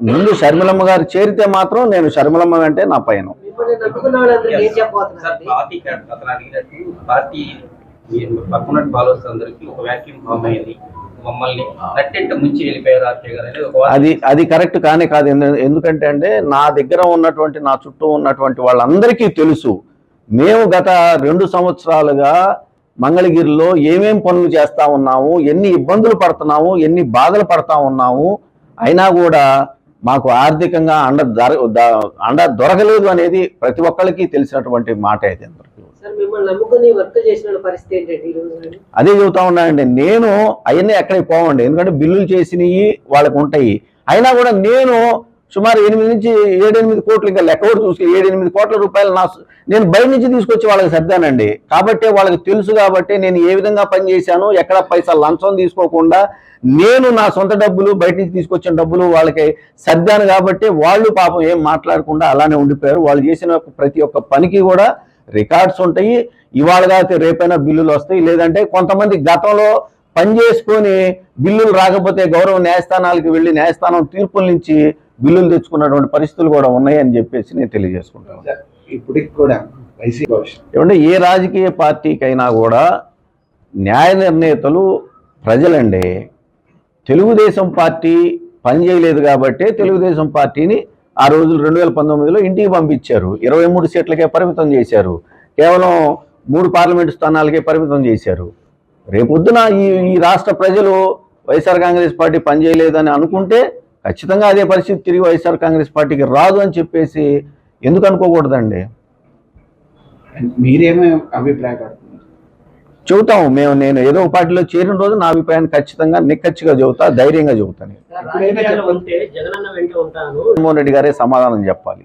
ముందు షర్మిలమ్మ గారు చేరితే మాత్రం నేను షర్మిలమ్మ వెంటే నా పైన. అది అది కరెక్ట్ కానే కాదు. ఎందు- ఎందుకంటే అంటే నా దగ్గర ఉన్నటువంటి నా చుట్టూ ఉన్నటువంటి వాళ్ళందరికీ తెలుసు. మేము గత రెండు సంవత్సరాలుగా మంగళగిరిలో ఏమేం పనులు చేస్తా ఉన్నాము ఎన్ని ఇబ్బందులు పడుతున్నాము ఎన్ని బాధలు పడతా ఉన్నాము అయినా కూడా మాకు ఆర్థికంగా అండ అండ దొరకలేదు అనేది ప్రతి ఒక్కరికి తెలిసినటువంటి మాట అయితే అదే చెబుతా ఉన్నానండి నేను అవన్నీ ఎక్కడికి పోవండి ఎందుకంటే బిల్లులు చేసినవి వాళ్ళకి ఉంటాయి. అయినా కూడా నేను సుమారు ఎనిమిది నుంచి ఏడెనిమిది కోట్లు ఇంకా లెక్క కూడా చూసి ఏడెనిమిది కోట్ల రూపాయలు నా నేను బయట నుంచి తీసుకొచ్చి వాళ్ళకి సర్దానండి. కాబట్టి వాళ్ళకి తెలుసు కాబట్టి నేను ఏ విధంగా పనిచేశాను ఎక్కడ పైసా లంచం తీసుకోకుండా నేను నా సొంత డబ్బులు బయట నుంచి తీసుకొచ్చిన డబ్బులు వాళ్ళకి సర్దాను కాబట్టి వాళ్ళు పాపం ఏం మాట్లాడకుండా అలానే ఉండిపోయారు. వాళ్ళు చేసిన ప్రతి ఒక్క పనికి కూడా రికార్డ్స్ ఉంటాయి. ఇవాళ కాకపోతే రేపైనా బిల్లులు వస్తాయి. లేదంటే కొంతమంది గతంలో పని చేసుకొని బిల్లులు రాకపోతే గౌరవ న్యాయస్థానాలకు వెళ్ళి న్యాయస్థానం తీర్పుల నుంచి బిల్లులు తెచ్చుకున్నటువంటి పరిస్థితులు కూడా ఉన్నాయని చెప్పేసి నేను తెలియజేసుకుంటాను. ఇప్పటికి కూడా ఏమంటే ఏ రాజకీయ పార్టీకైనా కూడా న్యాయ నిర్ణేతలు ప్రజలండి తెలుగుదేశం పార్టీ పనిచేయలేదు కాబట్టే తెలుగుదేశం పార్టీని ఆ రోజులు రెండు వేల పంతొమ్మిదిలో ఇంటికి పంపించారు. ఇరవై మూడు సీట్లకే పరిమితం చేశారు. కేవలం మూడు పార్లమెంటు స్థానాలకే పరిమితం చేశారు. రేపొద్దున ఈ ఈ రాష్ట్ర ప్రజలు వైఎస్ఆర్ కాంగ్రెస్ పార్టీ పనిచేయలేదని అనుకుంటే ఖచ్చితంగా అదే పరిస్థితి తిరిగి వైఎస్ఆర్ కాంగ్రెస్ పార్టీకి రాదు అని చెప్పేసి ఎందుకు అనుకోకూడదండి? మీరేమో అభిప్రాయపడుతున్నారు? చెబుతాం మేము నేను ఏదో ఒక పార్టీలో చేరిన రోజు నా అభిప్రాయాన్ని ఖచ్చితంగా నిక్కచ్చిగా చెబుతా ధైర్యంగా చెబుతాను. రాజకీయాల్లో ఉంటే జగనన్న వెంట ఉంటాను. జగన్మోహన్ రెడ్డి గారే సమాధానం చెప్పాలి.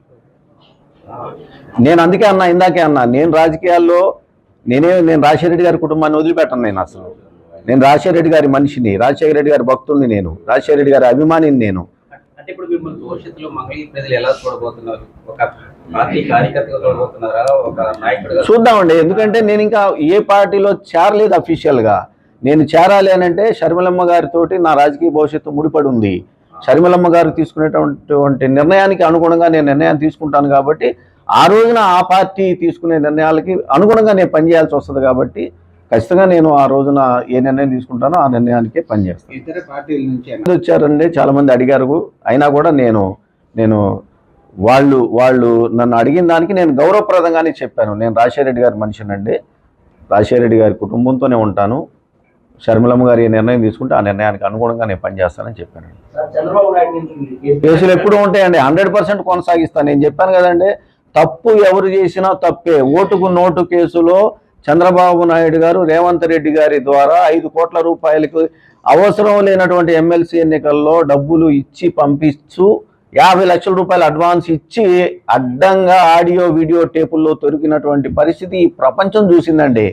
నేను అందుకే అన్నా ఇందాకే అన్నా నేను రాజకీయాల్లో నేనే నేను రాజశేఖర రెడ్డి గారి కుటుంబాన్ని వదిలిపెట్టను నేను అసలు. నేను రాజశేఖర రెడ్డి గారి మనిషిని రాజశేఖర రెడ్డి గారి భక్తుడిని నేను రాజశేఖర రెడ్డి గారి అభిమానిని నేను. అంటే ఇప్పుడు మిమ్మల్ని భవిష్యత్తులో మంగళగిరి ప్రజలు ఎలా చూడబోతున్నారు? ఒక పార్టీ కార్యకర్తగా చూడబోతున్నారా? ఒక నాయకుడిగా చూద్దామండి. ఎందుకంటే నేను ఇంకా ఏ పార్టీలో చేరలేదు అఫీషియల్గా. నేను చేరాలి అని అంటే షర్మిలమ్మ గారితోటి నా రాజకీయ భవిష్యత్తు ముడిపడి ఉంది షర్మిలమ్మ గారు తీసుకునేటటువంటి నిర్ణయానికి అనుగుణంగా నేను నిర్ణయం తీసుకుంటాను కాబట్టి ఆ రోజున ఆ పార్టీ తీసుకునే నిర్ణయాలకి అనుగుణంగా నేను పనిచేయాల్సి వస్తుంది కాబట్టి ఖచ్చితంగా నేను ఆ రోజున ఏ నిర్ణయం తీసుకుంటానో ఆ నిర్ణయానికే పనిచేస్తాను. ఇతర పార్టీల నుంచి ఏమైనా మంది వచ్చారండి చాలా మంది అడిగారు. అయినా కూడా నేను నేను వాళ్ళు వాళ్ళు నన్ను అడిగిన దానికి నేను గౌరవప్రదంగానే చెప్పాను. నేను రాజశేఖర రెడ్డి గారి మనిషినండి. రాజశేఖర రెడ్డి గారి కుటుంబంతోనే ఉంటాను. షర్మిలమ్మ గారు ఏ నిర్ణయం తీసుకుంటే ఆ నిర్ణయానికి అనుగుణంగా నేను పనిచేస్తానని చెప్పాను. చంద్రబాబు నాయుడు నుంచి కేసులు ఎప్పుడు ఉంటాయండి. హండ్రెడ్ పర్సెంట్ కొనసాగిస్తాను. నేను చెప్పాను కదండి తప్పు ఎవరు చేసినా తప్పే. ఓటుకు నోటు కేసులో చంద్రబాబు నాయుడు గారు రేవంత్ రెడ్డి గారి ద్వారా ఐదు కోట్ల రూపాయలకు అవసరం లేనటువంటి ఎమ్మెల్సీ ఎన్నికల్లో డబ్బులు ఇచ్చి పంపిస్తూ యాభై లక్షల రూపాయలు అడ్వాన్స్ ఇచ్చి అడ్డంగా ఆడియో వీడియో టేపుల్లో దొరికినటువంటి పరిస్థితి ఈ ప్రపంచం చూసిందండి.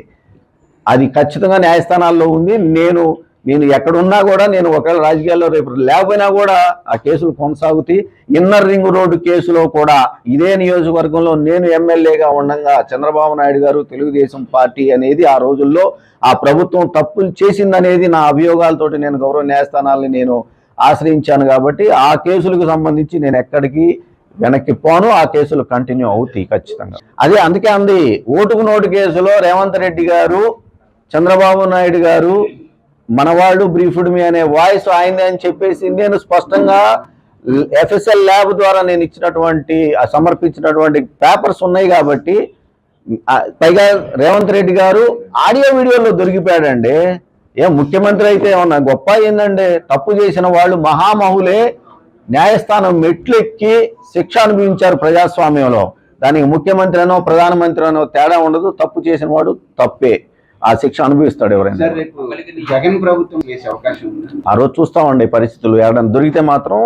అది ఖచ్చితంగా న్యాయస్థానాల్లో ఉంది. నేను నేను ఎక్కడున్నా కూడా నేను ఒకవేళ రాజకీయాల్లో రేపు లేకపోయినా కూడా ఆ కేసులు కొనసాగుతాయి. ఇన్నర్ రింగ్ రోడ్డు కేసులో కూడా ఇదే నియోజకవర్గంలో నేను ఎమ్మెల్యేగా ఉండగా చంద్రబాబు నాయుడు గారు తెలుగుదేశం పార్టీ అనేది ఆ రోజుల్లో ఆ ప్రభుత్వం తప్పులు చేసిందనేది నా అభియోగాలతోటి నేను గౌరవ న్యాయస్థానాలని నేను ఆశ్రయించాను కాబట్టి ఆ కేసులకు సంబంధించి నేను ఎక్కడికి వెనక్కి పోను ఆ కేసులు కంటిన్యూ అవుతాయి ఖచ్చితంగా. అదే అందుకే అంది ఓటుకు నోటు కేసులో రేవంత్ రెడ్డి గారు చంద్రబాబు నాయుడు గారు మనవాళ్ళు బ్రీఫ్డ్ మీ అనే వాయిస్ ఆయనదే అని చెప్పేసి నేను స్పష్టంగా ఎఫ్ఎస్ఎల్ ల్యాబ్ ద్వారా నేను ఇచ్చినటువంటి సమర్పించినటువంటి పేపర్స్ ఉన్నాయి కాబట్టి పైగా రేవంత్ రెడ్డి గారు ఆడియో వీడియోలో దొరికిపోయాడండి. ఏం ముఖ్యమంత్రి అయితే ఏమన్నా గొప్ప ఏందండి తప్పు చేసిన వాళ్ళు మహామహులే న్యాయస్థానం మెట్లెక్కి శిక్ష అనుభవించారు ప్రజాస్వామ్యంలో. దానికి ముఖ్యమంత్రి అనో ప్రధానమంత్రి అనో తేడా ఉండదు. తప్పు చేసిన వాడు తప్పే. ఆ శిక్ష అనుభవిస్తాడు ఎవరైనా. జగన్ ప్రభుత్వం చేసే అవకాశం ఆ రోజు చూస్తామండి పరిస్థితులు. ఎక్కడైనా దొరికితే మాత్రం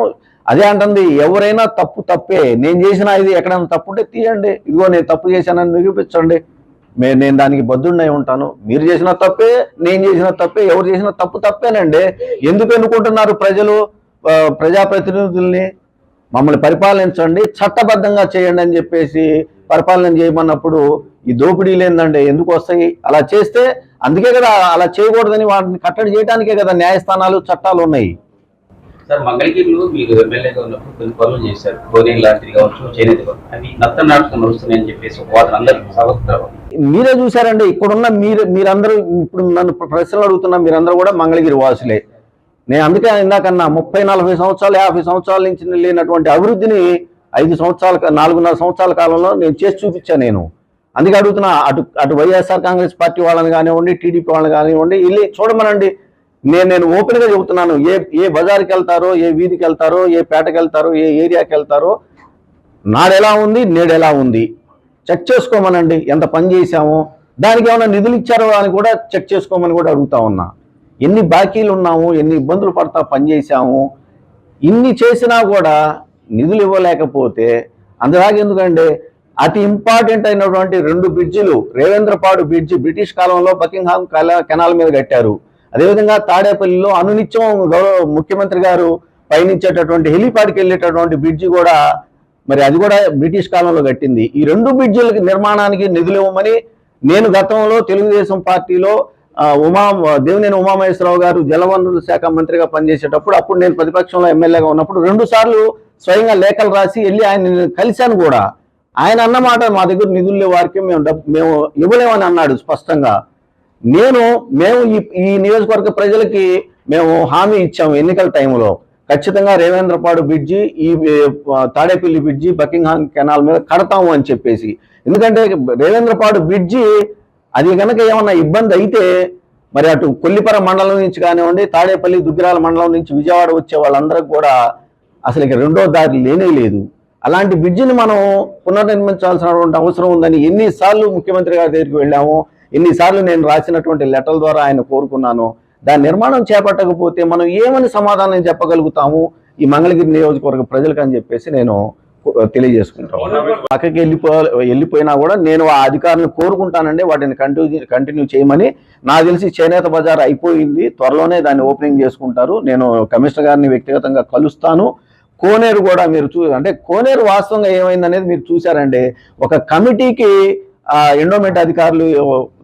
అదే అంటుంది ఎవరైనా తప్పు తప్పే. నేను చేసిన ఇది ఎక్కడైనా తప్పు ఉంటే తీయండి. ఇదిగో నేను తప్పు చేశానని నిరూపించండి. మే నేను దానికి బద్దుడినై ఉంటాను. మీరు చేసిన తప్పే నేను చేసిన తప్పే ఎవరు చేసిన తప్పు తప్పేనండి. ఎందుకు ఎన్నుకుంటున్నారు ప్రజలు? ప్రజాప్రతినిధుల్ని మమ్మల్ని పరిపాలించండి చట్టబద్ధంగా చేయండి అని చెప్పేసి పరిపాలన చేయమన్నప్పుడు ఈ దోపిడీలు ఏందండి ఎందుకు వస్తాయి? అలా చేస్తే అందుకే కదా అలా చేయకూడదని వాటిని కట్టడి చేయడానికే కదా న్యాయస్థానాలు చట్టాలు ఉన్నాయి. సార్ మంగళగిరిలో మీరు ఎమ్మెల్యేగా ఉన్నప్పుడు కొన్ని పనులు చేశారు. కోనేరు లాంటిది కావచ్చు చేనేత కావచ్చు. అవి నత్త నాటకం నడుస్తున్నాయని చెప్పేసి ఒక వాదన అందరికి సగోత్రం మీరే చూసారండి ఇక్కడున్న మీరు మీరందరూ ఇప్పుడు నన్ను ప్రశ్నలు అడుగుతున్న మీరందరూ కూడా మంగళగిరి వాసులే. నేను అందుకే ఇందాకన్నా ముప్పై నలభై సంవత్సరాలు యాభై సంవత్సరాల నుంచి లేనటువంటి అభివృద్ధిని ఐదు సంవత్సరాల నాలుగున్నర సంవత్సరాల కాలంలో నేను చేసి చూపించాను నేను. అందుకే అడుగుతున్నా అటు అటు వైఎస్ఆర్ కాంగ్రెస్ పార్టీ వాళ్ళని కానివ్వండి టీడీపీ వాళ్ళని కానివ్వండి వెళ్ళి చూడమనండి. నేను నేను ఓపెన్గా చెబుతున్నాను ఏ ఏ బజార్కి వెళ్తారో ఏ వీధికి వెళ్తారో ఏ పేటకి వెళ్తారో ఏ ఏరియాకి వెళ్తారో నాడెలా ఉంది నేడెలా ఉంది చెక్ చేసుకోమనండి ఎంత పని చేశామో. దానికి ఏమైనా నిధులు ఇచ్చారో అని కూడా చెక్ చేసుకోమని కూడా అడుగుతా ఉన్నా. ఎన్ని బాకీలు ఉన్నాము ఎన్ని ఇబ్బందులు పడతా పనిచేసాము ఇన్ని చేసినా కూడా నిధులు ఇవ్వలేకపోతే అంతలాగా ఎందుకంటే అతి ఇంపార్టెంట్ అయినటువంటి రెండు బ్రిడ్జిలు రేవేంద్రపాడు బ్రిడ్జి బ్రిటిష్ కాలంలో బకింగ్హామ్ కల- కెనాల్ మీద కట్టారు. అదేవిధంగా తాడేపల్లిలో అనునిత్యం గౌరవ ముఖ్యమంత్రి గారు పయనించేటటువంటి హెలిపాడ్కి వెళ్ళేటటువంటి బ్రిడ్జి కూడా మరి అది కూడా బ్రిటిష్ కాలంలో కట్టింది. ఈ రెండు బ్రిడ్జిల నిర్మాణానికి నిధులు ఇవ్వమని నేను గతంలో తెలుగుదేశం పార్టీలో ఉమా దేవినేని ఉమామహేశ్వరరావు గారు జలవనరుల శాఖ మంత్రిగా పనిచేసేటప్పుడు అప్పుడు నేను ప్రతిపక్షంలో ఎమ్మెల్యేగా ఉన్నప్పుడు రెండు సార్లు స్వయంగా లేఖలు రాసి వెళ్ళి ఆయన కలిశాను కూడా. ఆయన అన్నమాట మా దగ్గర నిధులు లేవు వారికి మేము మేము ఇవ్వలేమని అన్నాడు స్పష్టంగా. నేను మేము ఈ ఈ నియోజకవర్గ ప్రజలకి మేము హామీ ఇచ్చాము ఎన్నికల టైంలో. ఖచ్చితంగా రేవేంద్రపాడు బ్రిడ్జి ఈ తాడేపల్లి బ్రిడ్జి బకింగ్హామ్ కెనాల్ మీద కడతాము అని చెప్పేసి. ఎందుకంటే రేవేంద్రపాడు బ్రిడ్జి అది కనుక ఏమన్నా ఇబ్బంది అయితే మరి అటు కొల్లిపర మండలం నుంచి కానివ్వండి తాడేపల్లి దుగ్గిరాల మండలం నుంచి విజయవాడ వచ్చే వాళ్ళందరికీ కూడా అసలు ఇక రెండో దారి లేనే లేదు. అలాంటి బ్రిడ్జిని మనం పునర్నిర్మించాల్సినటువంటి అవసరం ఉందని ఎన్నిసార్లు ముఖ్యమంత్రి గారి దగ్గరికి వెళ్ళాము. ఎన్నిసార్లు నేను రాసినటువంటి లెటర్ల ద్వారా ఆయన కోరుకున్నాను. దాని నిర్మాణం చేపట్టకపోతే మనం ఏమని సమాధానం చెప్పగలుగుతాము? ఈ మంగళగిరి నియోజకవర్గ ప్రజలకు అని చెప్పేసి నేను తెలియజేసుకుంటాను. పక్కకి వెళ్ళిపో వెళ్ళిపోయినా కూడా నేను ఆ అధికారులను కోరుకుంటానండి. వాటిని కంటిన్యూ కంటిన్యూ చేయమని నాకు తెలిసి చేనేత బజార్ అయిపోయింది. త్వరలోనే దాన్ని ఓపెనింగ్ చేసుకుంటారు. నేను కమిషనర్ గారిని వ్యక్తిగతంగా కలుస్తాను. కోనేరు కూడా మీరు చూ అంటే కోనేరు వాస్తవంగా ఏమైందనేది మీరు చూసారండి ఒక కమిటీకి ఆ ఎండోమెంట్ అధికారులు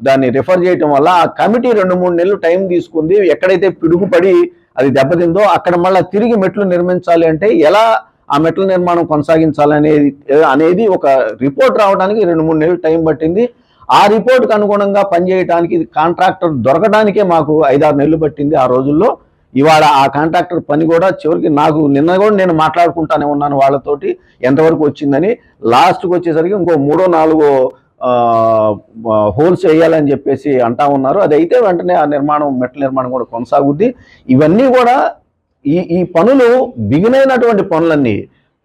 దాన్ని రిఫర్ చేయటం వల్ల ఆ కమిటీ రెండు మూడు నెలలు టైం తీసుకుంది. ఎక్కడైతే పిడుగుపడి అది దెబ్బతిందో అక్కడ మళ్ళీ తిరిగి మెట్లు నిర్మించాలి అంటే ఎలా ఆ మెట్ల నిర్మాణం కొనసాగించాలనేది అనేది ఒక రిపోర్ట్ రావడానికి రెండు మూడు నెలలు టైం పట్టింది. ఆ రిపోర్ట్కి అనుగుణంగా పనిచేయడానికి కాంట్రాక్టర్ దొరకడానికే మాకు ఐదారు నెలలు పట్టింది ఆ రోజుల్లో. ఇవాళ ఆ కాంట్రాక్టర్ పని కూడా చివరికి నాకు నిన్న కూడా నేను మాట్లాడుకుంటానే ఉన్నాను వాళ్ళతోటి ఎంతవరకు వచ్చిందని. లాస్ట్కి వచ్చేసరికి ఇంకో మూడో నాలుగో హోల్స్ వేయాలని చెప్పేసి అంటా ఉన్నారు. అది అయితే వెంటనే ఆ నిర్మాణం మెట్ల నిర్మాణం కూడా కొనసాగుద్ది. ఇవన్నీ కూడా ఈ ఈ పనులు బిగినైనటువంటి పనులన్నీ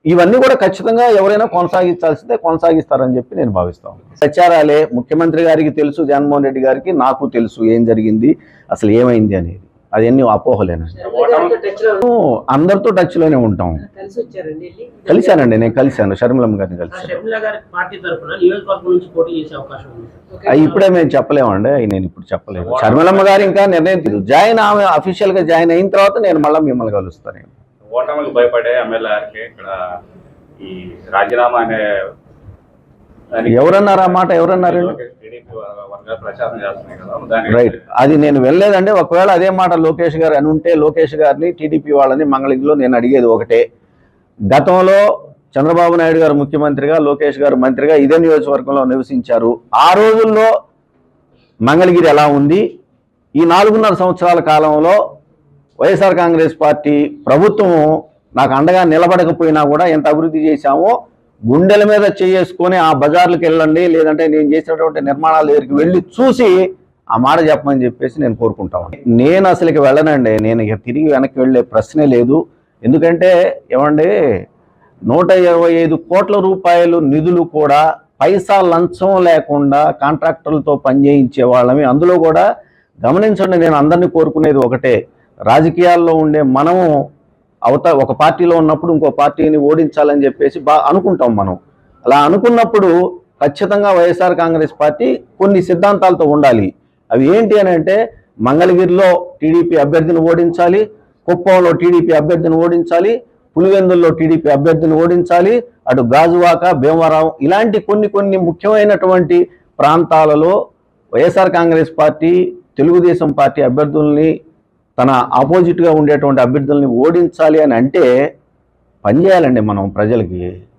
ఇవన్నీ కూడా ఖచ్చితంగా ఎవరైనా కొనసాగించాల్సిందే కొనసాగిస్తారని చెప్పి నేను భావిస్తాను ప్రచారాలే ముఖ్యమంత్రి గారికి తెలుసు జగన్మోహన్ రెడ్డి గారికి నాకు తెలుసు ఏం జరిగింది అసలు ఏమైంది అనేది. అదన్నీ అపోహలేనండి టచ్లో అందరితో టచ్లోనే ఉంటాం కలిసి వచ్చారండి వెళ్ళి కలిశానండి నేను కలిశాను షర్మిలమ్మ గారిని కలిశాను షర్మిల గారి పార్టీ తరఫున నియోజకవర్గం నుంచి పోటీ చేసే అవకాశం ఉంది ఓకే. అవి ఇప్పుడే మేము చెప్పలేమండి అవి నేను ఇప్పుడు చెప్పలేము షర్మిలమ్మ గారు ఇంకా నిర్ణయం తీరు జాయిన్ ఆమె అఫీషియల్గా జాయిన్ అయిన తర్వాత నేను మళ్ళీ మిమ్మల్ని కలుస్తాను ఓటమికి భయపడే ఎమ్మెల్యేకి ఇక్కడ ఈ రాజీనామా అనే ఎవరన్నారు ఆ మాట? ఎవరన్నారు రైట్ అది నేను వెళ్ళలేదండి. ఒకవేళ అదే మాట లోకేష్ గారు అని ఉంటే లోకేష్ గారిని టీడీపీ వాళ్ళని మంగళగిరిలో నేను అడిగేది ఒకటే. గతంలో చంద్రబాబు నాయుడు గారు ముఖ్యమంత్రిగా లోకేష్ గారు మంత్రిగా ఇదే నియోజకవర్గంలో నివసించారు. ఆ రోజుల్లో మంగళగిరి ఎలా ఉంది? ఈ నాలుగున్నర సంవత్సరాల కాలంలో వైఎస్ఆర్ కాంగ్రెస్ పార్టీ ప్రభుత్వం నాకు అండగా నిలబడకపోయినా కూడా ఎంత అభివృద్ధి చేశామో గుండెల మీద చేసుకొని ఆ బజార్లకు వెళ్ళండి లేదంటే నేను చేసినటువంటి నిర్మాణాల దగ్గరికి వెళ్ళి చూసి ఆ మాట చెప్పమని చెప్పేసి నేను కోరుకుంటాను నేను అసలుకి వెళ్ళనండి. నేను ఇక తిరిగి వెనక్కి వెళ్ళే ప్రశ్నే లేదు. ఎందుకంటే ఏమండి నూట ఇరవై ఐదు కోట్ల రూపాయలు నిధులు కూడా పైసా లంచం లేకుండా కాంట్రాక్టర్లతో పనిచేయించే వాళ్ళమి. అందులో కూడా గమనించండి నేను అందరినీ కోరుకునేది ఒకటే. రాజకీయాల్లో ఉండే మనము అవత ఒక పార్టీలో ఉన్నప్పుడు ఇంకో పార్టీని ఓడించాలని చెప్పేసి బా అనుకుంటాం మనం. అలా అనుకున్నప్పుడు ఖచ్చితంగా వైఎస్ఆర్ కాంగ్రెస్ పార్టీ కొన్ని సిద్ధాంతాలతో ఉండాలి. అవి ఏంటి అని అంటే మంగళగిరిలో టీడీపీ అభ్యర్థిని ఓడించాలి కుప్పంలో టీడీపీ అభ్యర్థిని ఓడించాలి పులివెందుల్లో టీడీపీ అభ్యర్థిని ఓడించాలి అటు గాజువాక భీమవరం ఇలాంటి కొన్ని కొన్ని ముఖ్యమైనటువంటి ప్రాంతాలలో వైఎస్ఆర్ కాంగ్రెస్ పార్టీ తెలుగుదేశం పార్టీ అభ్యర్థుల్ని తన ఆపోజిట్గా ఉండేటువంటి అభ్యర్థుల్ని ఓడించాలి అని అంటే పనిచేయాలండి మనం ప్రజలకి.